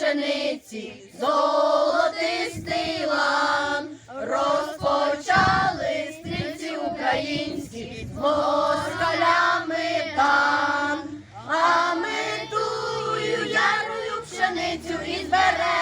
пшениці, золотистий лан, розпочали стрільці українські москалями там, А ми тую ярою пшеницю і зберемо,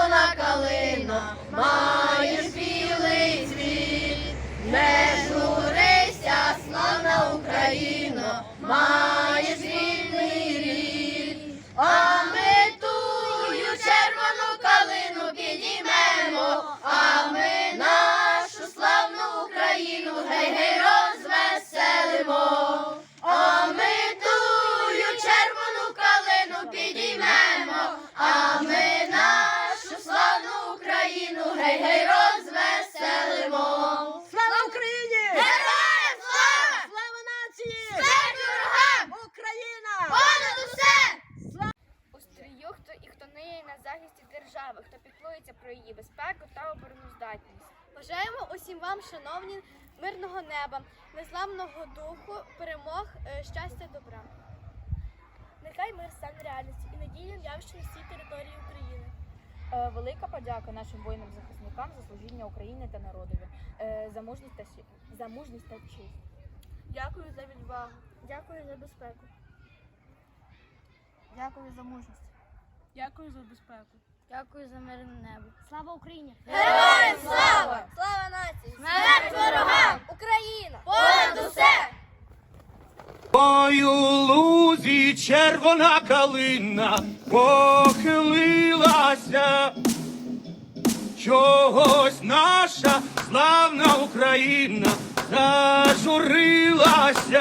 червона калина, маєш білий цвіт, не журися, славна Україна, маєш вільний рід, а ми тую червону калину підіймемо, а ми держави, хто піклується про її безпеку та обороноздатність. Бажаємо усім вам, шановні, мирного неба, незламного духу, перемог, е, щастя, добра. Нехай мир стане реальністю і надійним явищем на всій території України. Е, Велика подяка нашим воїнам-захисникам за служіння Україні та народові, е, за мужність та за мужність та честь. Дякую за відвагу. Дякую за безпеку. Дякую за мужність. Дякую за безпеку. Дякую за мирне небо. Слава Україні! Героям слава! Слава нації! Смерть ворогам! Україна! Понад усе! Ой, у лузі червона калина похилилася, чогось наша славна Україна зажурилася,